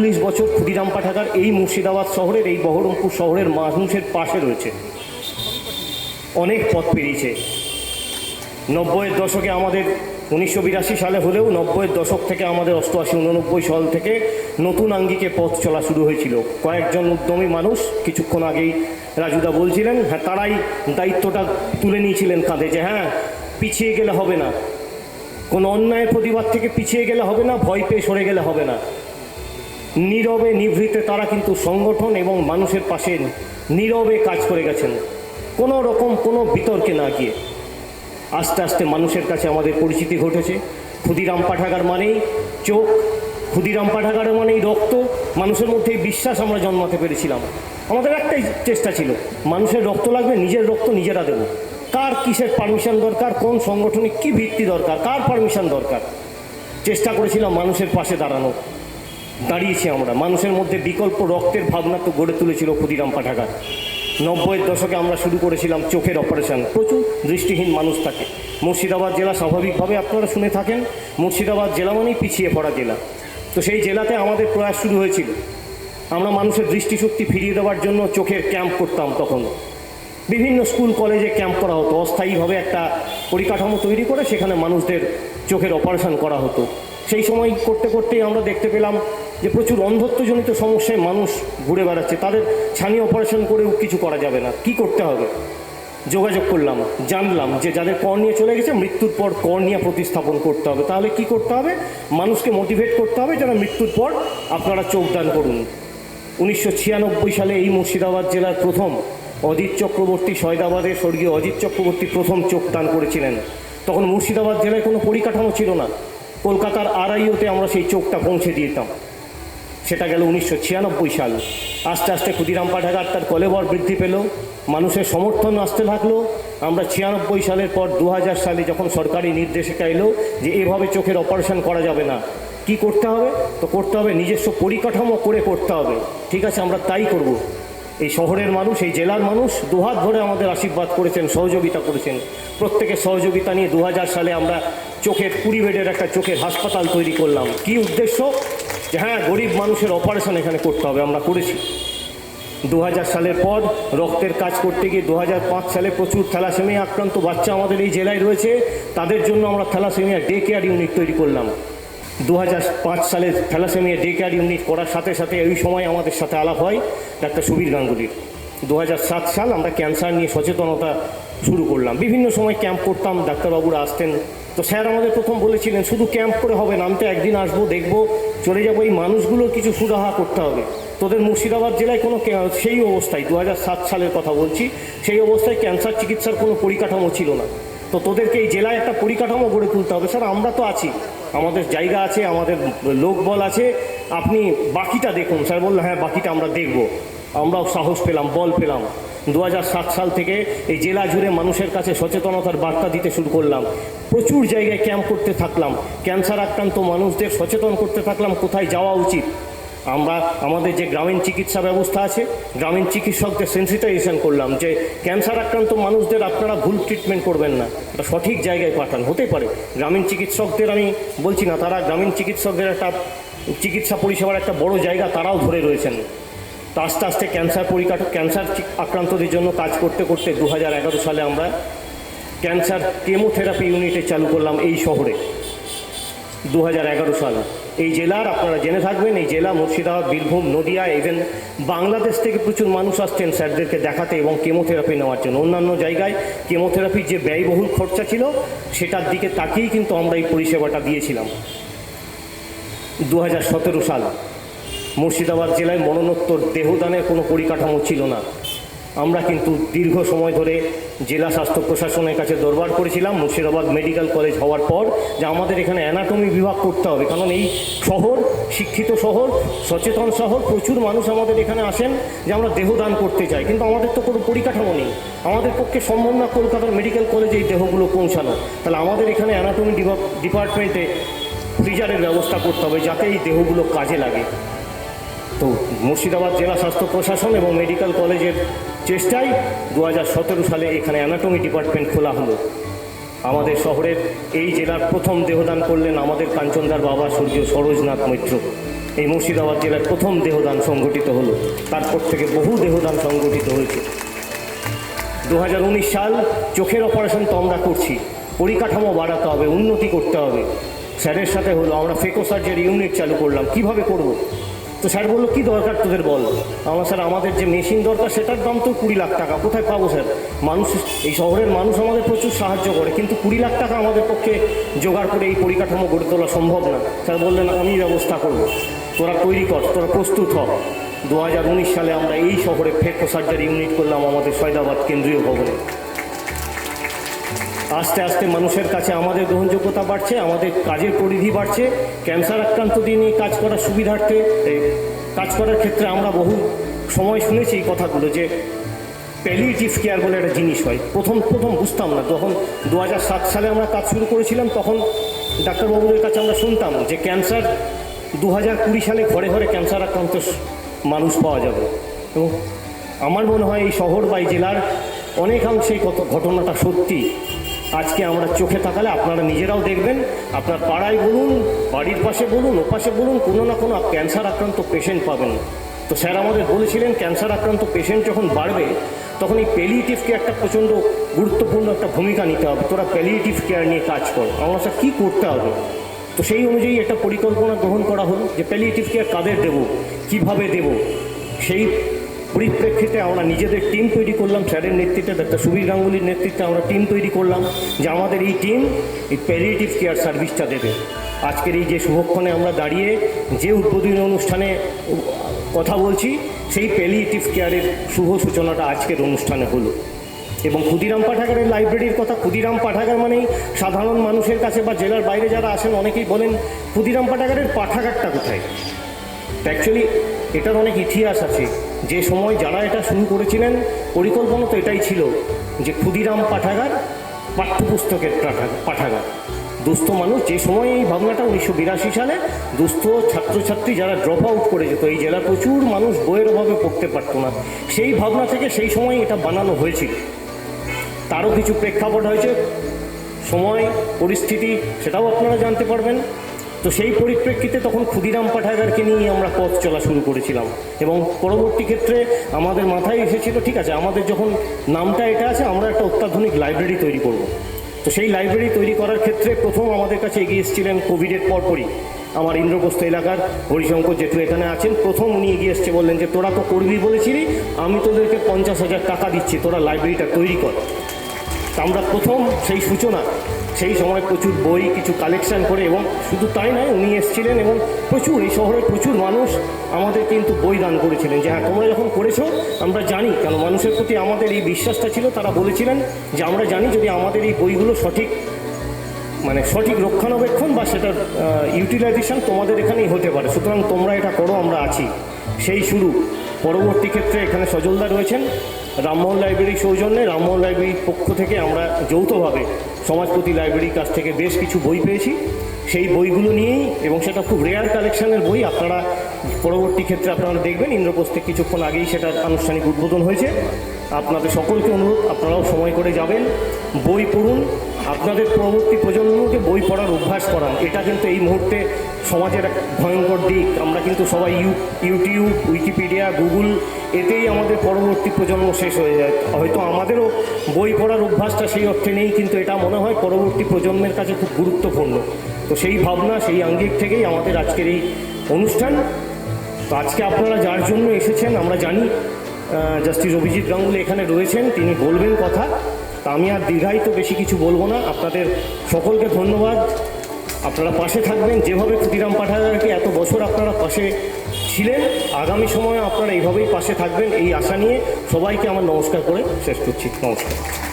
চল্লিশ বছর ক্ষুদিরাম পাঠাগার এই মুর্শিদাবাদ শহরের, এই বহরমপুর শহরের মানুষের পাশে রয়েছে। অনেক পথ পেরিয়েছে। নব্বইয়ের দশকে আমাদের উনিশশো বিরাশি সালে হলেও নব্বইয়ের দশক থেকে আমাদের অষ্টআশি, উননব্বই সাল থেকে নতুন আঙ্গিকে পথ চলা শুরু হয়েছিল। কয়েকজন উদ্যমী মানুষ কিছুক্ষণ আগেই রাজুদা বলছিলেন হ্যাঁ তারাই দায়িত্বটা তুলে নিয়েছিলেন কাঁধে যে হ্যাঁ পিছিয়ে গেলে হবে না। কোনো অন্যায়ের প্রতিবাদ থেকে পিছিয়ে গেলে হবে না, ভয় পেয়ে সরে গেলে হবে না। নীরবে নিভৃতে তারা কিন্তু সংগঠন এবং মানুষের পাশে নীরবে কাজ করে গেছেন। কোনো রকম কোনো বিতর্কে না গিয়ে। আস্তে আস্তে মানুষের কাছে আমাদের পরিচিতি ঘটেছে। ক্ষুদিরাম পাঠাগার মানেই চোখ, ক্ষুদিরাম পাঠাগার মানেই রক্ত। মানুষের মধ্যে বিশ্বাস আমরা জন্মাতে পেরেছিলাম। আমাদের একটাই চেষ্টা ছিল, মানুষের রক্ত লাগবে, নিজের রক্ত নিজেরা দেবো। কার কিসের পারমিশন দরকার, কোন সংগঠনে কি ভিত্তি দরকার, কার পারমিশন দরকার? চেষ্টা করেছিলাম মানুষের পাশে দাঁড়ানো দাঁড়িয়েছি আমরা। মানুষের মধ্যে বিকল্প রক্তের ভাবনা তো গড়ে তুলেছিল ক্ষুদিরাম পাঠাগার। নব্বইয়ের দশকে আমরা শুরু করেছিলাম চোখের অপারেশন। প্রচুর দৃষ্টিহীন মানুষ থাকে মুর্শিদাবাদ জেলা স্বাভাবিকভাবে আপনারা শুনে থাকেন, মুর্শিদাবাদ জেলা মানেই পিছিয়ে পড়া জেলা। তো সেই জেলাতে আমাদের প্রয়াস শুরু হয়েছিল। আমরা মানুষের দৃষ্টিশক্তি ফিরিয়ে দেওয়ার জন্য চোখের ক্যাম্প করতাম তখন। বিভিন্ন স্কুল, কলেজে ক্যাম্প করা হতো। অস্থায়ীভাবে একটা পরিকাঠামো তৈরি করে সেখানে মানুষদের চোখের অপারেশন করা হতো। সেই সময় করতে করতেই আমরা দেখতে পেলাম যে প্রচুর অন্ধত্বজনিত সমস্যায় মানুষ ঘুরে বেড়াচ্ছে, তাদের ছানি অপারেশন করেও কিছু করা যাবে না। কি করতে হবে? যোগাযোগ করলাম, জানলাম যে যাদের কর্নিয়া চলে গেছে, মৃত্যুর পর কর্নিয়া প্রতিস্থাপন করতে হবে। তাহলে কি করতে হবে? মানুষকে মোটিভেট করতে হবে যারা মৃত্যুর পর আপনারা চোখদান করুন। উনিশশো ছিয়ানব্বই সালে এই মুর্শিদাবাদ জেলার প্রথম অজিত চক্রবর্তী, সয়দাবাদের স্বর্গীয় অজিত চক্রবর্তী প্রথম চোখ দান করেছিলেন। তখন মুর্শিদাবাদ জেলায় কোনো পরিকাঠামো ছিল না। কলকাতার আড়াইওতে আমরা সেই চোখটা পৌঁছে দিতাম। সেটা গেল উনিশশো ছিয়ানব্বই সাল। আস্তে আস্তে ক্ষুদিরাম পাঠাগার তার কলেবর বৃদ্ধি পেল। মানুষের সমর্থন আসতে থাকল আমরা ছিয়ানব্বই সালের পর দু হাজার সালে যখন সরকারি নির্দেশিকা এলো যে এভাবে চোখের অপারেশন করা যাবে না, কি করতে হবে? তো করতে হবে নিজস্ব পরিকাঠামো করে করতে হবে। ঠিক আছে, আমরা তাই করব। এই শহরের মানুষ, এই জেলার মানুষ দুহাত ধরে আমাদের আশীর্বাদ করেছেন, সহযোগিতা করেছেন। প্রত্যেকের সহযোগিতা নিয়ে দু হাজার সালে আমরা চোখের কুড়ি বেডের একটা চোখের হাসপাতাল তৈরি করলাম। কি উদ্দেশ্য? যে হ্যাঁ গরিব মানুষের অপারেশন এখানে করতে হবে, আমরা করেছি। দু হাজার সালের পর রক্তের কাজ করতে গিয়ে দু হাজার পাঁচ সালে প্রচুর থ্যালাসেমিয়া আক্রান্ত বাচ্চা আমাদের এই জেলায় রয়েছে, তাদের জন্য আমরা থ্যালাসেমিয়া ডে কেয়ার ইউনিট তৈরি করলাম। দু হাজার পাঁচ সালে থ্যালাসেমিয়া ডে কেয়ার ইউনিট করার সাথে সাথে এই সময় আমাদের সাথে আলাপ হয় ডাক্তার সুবীর গাঙ্গুলির। দু হাজার সাত সাল আমরা ক্যান্সার নিয়ে সচেতনতা শুরু করলাম। বিভিন্ন সময় ক্যাম্প করতাম, ডাক্তারবাবুরা আসতেন। তো স্যার আমাদের প্রথম বলেছিলেন, শুধু ক্যাম্প করে হবে না, আমি তো একদিন আসব, দেখব, চলে যাব। এই মানুষগুলোর কিছু সুরাহা করতে হবে। তোদের মুর্শিদাবাদ জেলায় কোনো সেই অবস্থায় দু হাজার সাত সালের কথা বলছি, সেই অবস্থায় ক্যান্সার চিকিৎসার কোনো পরিকাঠামো ছিল না। তো তোদেরকে এই জেলায় একটা পরিকাঠামো গড়ে তুলতে হবে। স্যার, আমরা তো আছি। আমাদের জায়গা আছে, আমাদের লোকবল আছে। আপনি বাকিটা দেখুন। স্যার বলল হ্যাঁ বাকিটা আমরা দেখব। আমরাও সাহস পেলাম, বল পেলাম। দু হাজার সাত সাল থেকে এই জেলা জুড়ে মানুষের কাছে সচেতনতার বার্তা দিতে শুরু করলাম। প্রচুর জায়গায় ক্যাম্প করতে থাকলাম। ক্যান্সার আক্রান্ত মানুষদের সচেতন করতে থাকলাম, কোথায় যাওয়া উচিত? আমরা, আমাদের যে গ্রামীণ চিকিৎসা ব্যবস্থা আছে, গ্রামীণ চিকিৎসকদের সেন্সিটাইজেশন করলাম যে, ক্যান্সার আক্রান্ত মানুষদের আপনারা ভুল ট্রিটমেন্ট করবেন না। এটা সঠিক জায়গায় পাঠান। হতে পারে। গ্রামীণ চিকিৎসকদের আমি বলছি না, তারা গ্রামীণ চিকিৎসকদের একটা চিকিৎসা পরিষেবার একটা বড় জায়গা তারাও ধরে রয়েছেন। আস্তে আস্তে ক্যান্সার পরিকাঠ ক্যান্সার আক্রান্তদের জন্য কাজ করতে করতে দু হাজার এগারো সালে আমরা ক্যান্সার কেমোথেরাপি ইউনিটে চালু করলাম এই শহরে দু হাজার এগারো সাল। এই জেলার আপনারা জেনে থাকবেন, এই জেলা মুর্শিদাবাদ, বীরভূম, নদিয়া ইভেন বাংলাদেশ থেকে প্রচুর মানুষ আসতেন স্যারদেরকে দেখাতে এবং কেমোথেরাপি নেওয়ার জন্য। অন্যান্য জায়গায় কেমোথেরাপির যে ব্যয়বহুল খরচা ছিল, সেটার দিকে তাকিয়েই কিন্তু আমরা এই পরিষেবাটা দিয়েছিলাম। দু হাজার সতেরো সাল। মুর্শিদাবাদ জেলায় মরণোত্তর দেহদানের কোনো পরিকাঠামো ছিল না। আমরা কিন্তু দীর্ঘ সময় ধরে জেলা স্বাস্থ্য প্রশাসনের কাছে দরবার করেছিলাম, মুর্শিদাবাদ মেডিকেল কলেজ হওয়ার পর যে আমাদের এখানে অ্যানাটমি বিভাগ করতে হবে। কারণ এই শহর শিক্ষিত শহর, সচেতন শহর, প্রচুর মানুষ আমাদের এখানে আসেন যে আমরা দেহদান করতে চাই। কিন্তু আমাদের তো কোনো পরিকাঠামো নেই। আমাদের পক্ষে সম্ভব না কলকাতার মেডিকেল কলেজে এই দেহগুলো পৌঁছানো। তাহলে আমাদের এখানে অ্যানাটমি ডিপার্টমেন্টে ফ্রিজারের ব্যবস্থা করতে হবে যাতে এই দেহগুলো কাজে লাগে। তো মুর্শিদাবাদ জেলা স্বাস্থ্য প্রশাসন এবং মেডিকেল কলেজের চেষ্টায় দু হাজার সতেরো সালে এখানে অ্যানাটমি ডিপার্টমেন্ট খোলা হলো। আমাদের শহরের এই জেলার প্রথম দেহদান করলেন আমাদের কাঞ্চনদার বাবা সূর্য সরোজনাথ মৈত্র। এই মুর্শিদাবাদ জেলার প্রথম দেহদান সংগঠিত হলো। তারপর থেকে বহু দেহদান সংগঠিত হয়েছে। দু হাজার উনিশ সাল চোখের অপারেশন তো আমরা করছি। পরিকাঠামো বাড়াতে হবে, উন্নতি করতে হবে। স্যারের সাথে হলো, আমরা ফেকো সার্জারি ইউনিট চালু করলাম। কীভাবে করব? তো স্যার বলল, কী দরকার তোদের বল? আমার স্যার, আমাদের যে মেশিন দরকার, সেটার দাম তো কুড়ি লাখ টাকা। কোথায় পাবো স্যার? মানুষ, এই শহরের মানুষ আমাদের প্রচুর সাহায্য করে, কিন্তু কুড়ি লাখ টাকা আমাদের পক্ষে জোগাড় করে এই পরিকাঠামো গড়ে তোলা সম্ভব না। স্যার বললেন, আমি ব্যবস্থা করব। তোরা তৈরি কর, তোরা প্রস্তুত হ। দু হাজার উনিশ সালে আমরা এই শহরে ফেকো সার্জারি ইউনিট করলাম আমাদের সয়দাবাদ কেন্দ্রীয় ভবনে। আস্তে আস্তে মানুষের কাছে আমাদের গ্রহণযোগ্যতা বাড়ছে, আমাদের কাজের পরিধি বাড়ছে। ক্যান্সার আক্রান্তদের নিয়ে কাজ করার সুবিধার্থে কাজ করার ক্ষেত্রে আমরা বহু সময় শুনেছি এই কথাগুলো যে প্যালিয়েটিভ কেয়ার বলে একটা জিনিস হয়। প্রথম প্রথম বুঝতাম না, যখন দু হাজার সাত সালে আমরা কাজ শুরু করেছিলাম, তখন ডাক্তারবাবুদের কাছে আমরা শুনতাম যে ক্যান্সার দু হাজার কুড়ি সালে ঘরে ঘরে ক্যান্সার আক্রান্ত মানুষ পাওয়া যাবে। এবং আমার মনে হয় এই শহর বা এই জেলার অনেকাংশেই কত, ঘটনাটা সত্যি। আজকে আমরা চোখে তাকালে আপনারা নিজেরাও দেখবেন। আপনার পাড়ায় বলুন, বাড়ির পাশে বলুন, ওপাশে বলুন, কোনো না কোনো ক্যান্সার আক্রান্ত পেশেন্ট পাবেন। তো স্যার আমাদের বলেছিলেন ক্যান্সার আক্রান্ত পেশেন্ট যখন বাড়বে, তখন এই প্যালিয়েটিভ কেয়ারটা প্রচণ্ড গুরুত্বপূর্ণ একটা ভূমিকা নিতে হবে। তোরা প্যালিয়েটিভ কেয়ার নিয়ে কাজ কর। আমরা স্যার, কী করতে হবে? তো সেই অনুযায়ী একটা পরিকল্পনা গ্রহণ করা হলো যে প্যালিয়েটিভ কেয়ার কাদের দেব? কীভাবে দেব? সেই পরিপ্রেক্ষিতে আমরা নিজেদের টিম তৈরি করলাম। স্যারের নেতৃত্বে ডাক্তার সুবীর গাঙ্গুলির নেতৃত্বে আমরা টিম তৈরি করলাম যে আমাদের এই টিম এই প্যালিয়েটিভ কেয়ার সার্ভিসটা দেবে। আজকের এই যে শুভক্ষণে আমরা দাঁড়িয়ে যে উদ্বোধনী অনুষ্ঠানে কথা বলছি, সেই প্যালিয়েটিভ কেয়ারের শুভ সূচনাটা আজকের অনুষ্ঠানে হলো। এবং ক্ষুদিরাম পাঠাগারের লাইব্রেরির কথা, ক্ষুদিরাম পাঠাগার মানেই সাধারণ মানুষের কাছে বা জেলার বাইরে যারা আসেন, অনেকেই বলেন, ক্ষুদিরাম পাঠাগারের পাঠাগারটা কোথায়? অ্যাকচুয়ালি এটার অনেক ইতিহাস আছে। যে সময় যারা এটা শুরু করেছিলেন, পরিকল্পনা তো এটাই ছিল যে ক্ষুদিরাম পাঠাগার, পাঠ্যপুস্তকের পাঠাগার দুস্থ মানুষ, যে সময় এই ভাবনাটা উনিশশো বিরাশি সালে দুস্থ ছাত্রছাত্রী যারা ড্রপ আউট করে যেত, এই জেলার প্রচুর মানুষ বইয়ের অভাবে পড়তে পারতো না। সেই ভাবনা থেকে সেই সময় এটা বানানো হয়েছিল তারও কিছু প্রেক্ষাপট হয়েছে। সময়, পরিস্থিতি, সেটাও আপনারা জানতে পারবেন। তো সেই পরিপ্রেক্ষিতে তখন ক্ষুদিরাম পাঠাগারকে নিয়ে আমরা পথ চলা শুরু করেছিলাম। এবং পরবর্তী ক্ষেত্রে আমাদের মাথায় এসেছিল, ঠিক আছে, আমাদের যখন নামটা এটা আছে, আমরা একটা অত্যাধুনিক লাইব্রেরি তৈরি করব। তো সেই লাইব্রেরি তৈরি করার ক্ষেত্রে প্রথম আমাদের কাছে এগিয়ে এসেছিলেন কোভিডের পরপরই আমার ইন্দ্রপ্রস্থ এলাকার হরিশঙ্কর জেঠু এখানে আছেন। প্রথম উনি এগিয়ে এসছে, বললেন যে, তোরা তো করবি বলেছিলি, আমি তোদেরকে পঞ্চাশ হাজার টাকা দিচ্ছি, তোরা লাইব্রেরিটা তৈরি কর। আমরা প্রথম সেই সূচনা সেই সময় প্রচুর বই, কিছু কালেকশন করে এবং শুধু তাই নয়, উনি এসেছিলেন এবং প্রচুর, এই শহরে প্রচুর মানুষ আমাদের কিন্তু বই দান করেছিলেন। যে হ্যাঁ তোমরা যখন করেছ আমরা জানি, কেন মানুষের প্রতি আমাদের এই বিশ্বাসটা ছিল, তারা বলেছিলেন যে আমরা জানি যদি আমাদের এই বইগুলো সঠিক মানে সঠিক রক্ষণাবেক্ষণ বা সেটার ইউটিলাইজেশন তোমাদের এখানেই হতে পারে। সুতরাং তোমরা এটা করো, আমরা আছি। সেই শুরু। পরবর্তী ক্ষেত্রে এখানে সজলদা রয়েছেন। রামমোহন লাইব্রেরি সৌজন্যে রামমোহন লাইব্রেরির পক্ষ থেকে আমরা যৌথভাবে সমাজপতি লাইব্রেরির কাছ থেকে বেশ কিছু বই পেয়েছি। সেই বইগুলো নিয়েই এবং সেটা খুব রেয়ার কালেকশনের বই, আপনারা পরবর্তী ক্ষেত্রে আপনারা দেখবেন, ইন্দ্রপ্রস্থে কিছুক্ষণ আগেই সেটার আনুষ্ঠানিক উদ্বোধন হয়েছে। আপনাদের সকলকে অনুরোধ, আপনারাও সময় করে যাবেন, বই পড়ুন। আপনাদের পরবর্তী প্রজন্মকে বই পড়ার অভ্যাস করান। এটা কিন্তু এই মুহূর্তে সমাজের এক ভয়ঙ্কর দিক। আমরা কিন্তু সবাই ইউ, ইউটিউব, উইকিপিডিয়া, গুগল, এতেই আমাদের পরবর্তী প্রজন্ম শেষ হয়ে যায়। হয়তো আমাদেরও বই পড়ার অভ্যাসটা সেই অর্থে নেই, কিন্তু এটা মনে হয় পরবর্তী প্রজন্মের কাছে খুব গুরুত্বপূর্ণ। তো সেই ভাবনা, সেই আঙ্গিক থেকেই আমাদের আজকের এই অনুষ্ঠান। তো আজকে আপনারা যার জন্য এসেছেন, আমরা জানি জাস্টিস অভিজিৎ গাঙ্গুলি এখানে রয়েছেন, তিনি বলবেন কথা। তা আমি আর দীর্ঘায়িত বেশি কিছু বলব না। আপনাদের সকলকে ধন্যবাদ। আপনারা পাশে থাকবেন। যেভাবে ক্ষুদিরাম পাঠাগারকে এত বছর আপনারা পাশে ছিলেন, আগামী সময়ে আপনারা এইভাবেই পাশে থাকবেন, এই আশা নিয়ে সবাইকে আমার নমস্কার করে শেষ করছি। নমস্কার।